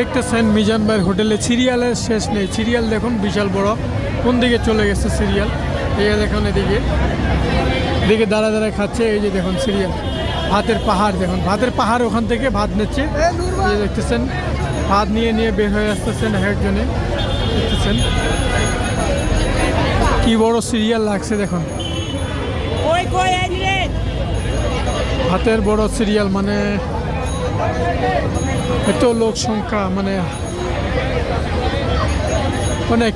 দেখতেছেন মিজান ভাইয়ের হোটেলে সিরিয়ালের শেষ নেই। সিরিয়াল দেখুন বিশাল বড়। কোন দিকে চলে গেছে সিরিয়াল? এই দেখুন এদিকে। এদিকে দাঁড়া দাঁড়ায় খাচ্ছে এই যে দেখুন সিরিয়াল। ভাতের পাহাড় দেখুন। ভাতের পাহাড় ওখান থেকে ভাত নিচ্ছে। এই দেখতেছেন ভাত নিয়ে নিয়ে বের হয়ে আসতেছেন এক একজনে। দেখতেছেন। কি বড় সিরিয়াল লাগছে দেখুন। কই কই এই রে? হাতের বড় সিরিয়াল মানে এত লোক সংখ্যা মানে অনেক।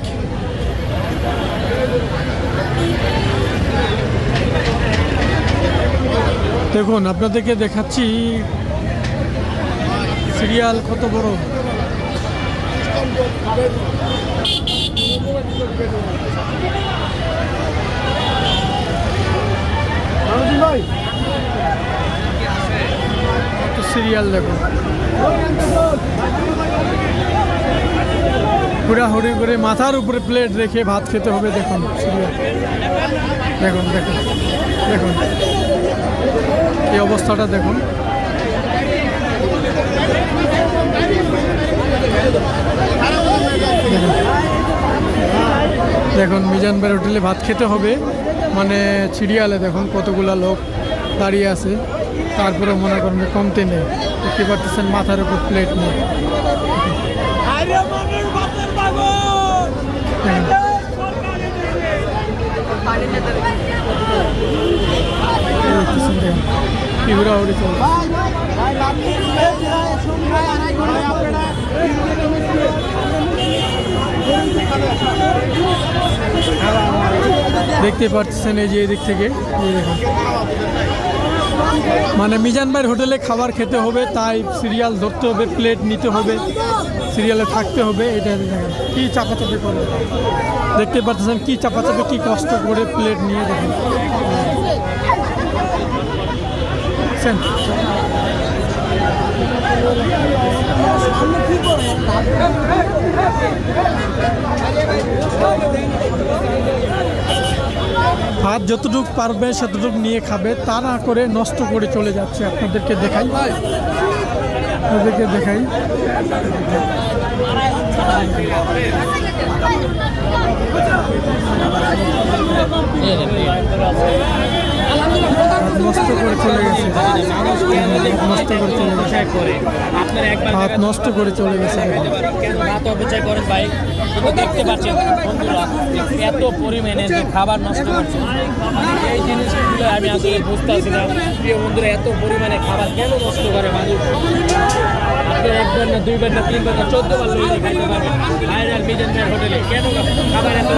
দেখুন আপনাদেরকে দেখাচ্ছি সিরিয়াল কত বড়। সিরিয়াল দেখুন হুড়াহুড়ি করে মাথার উপরে প্লেট রেখে ভাত খেতে হবে, দেখুন সিরিয়াল। দেখুন দেখুন দেখুন। এই অবস্থাটা দেখুন। দেখুন। দেখুন মিজান ভাইয়ের হোটেলে ভাত খেতে হবে। মানে সিরিয়ালে দেখুন কতগুলা লোক দাঁড়িয়ে আছে। তারপরে মনে করেন যে কমতে নেই। দেখতে পাচ্ছেন মাথার উপর প্লেট নেই চলছে দেখতে পাচ্ছেন এই যে এদিক থেকে এই দেখুন। মানে মিজান ভাইয়ের হোটেলে খাবার খেতে হবে, তাই সিরিয়াল ধরতে হবে, প্লেট নিতে হবে, সিরিয়ালে থাকতে হবে, এটা কি চাপাচাপি করে দেখতে পাচ্ছেন কি চাপাচাপি, কি কষ্ট করে প্লেট নিয়ে দেখেন? ভাত যতটুকু পারবে সেতটুকু নিয়ে খাবে, তা না করে নষ্ট করে চলে যাচ্ছে আপনাদেরকে দেখাই। আপনাদেরকে দেখাই। গেছে। নষ্ট করে চলে গেছে। দেখুন। অপচয় করেন ভাই দেখতে পাচ্ছেন বন্ধুরা এত পরিমাণে খাবার নষ্ট করছে এই জিনিসগুলো আমি আসলে বুঝতে পারছি না প্রিয় বন্ধুরা এত পরিমাণে খাবার কেন নষ্ট করে মানুষ আপনি একবার না দুইবার না তিনবার না চোদ্দ বার লইলে খাইতে পারবেন। ভাইরাল মিজান হোটেলে। কেন খাবার এত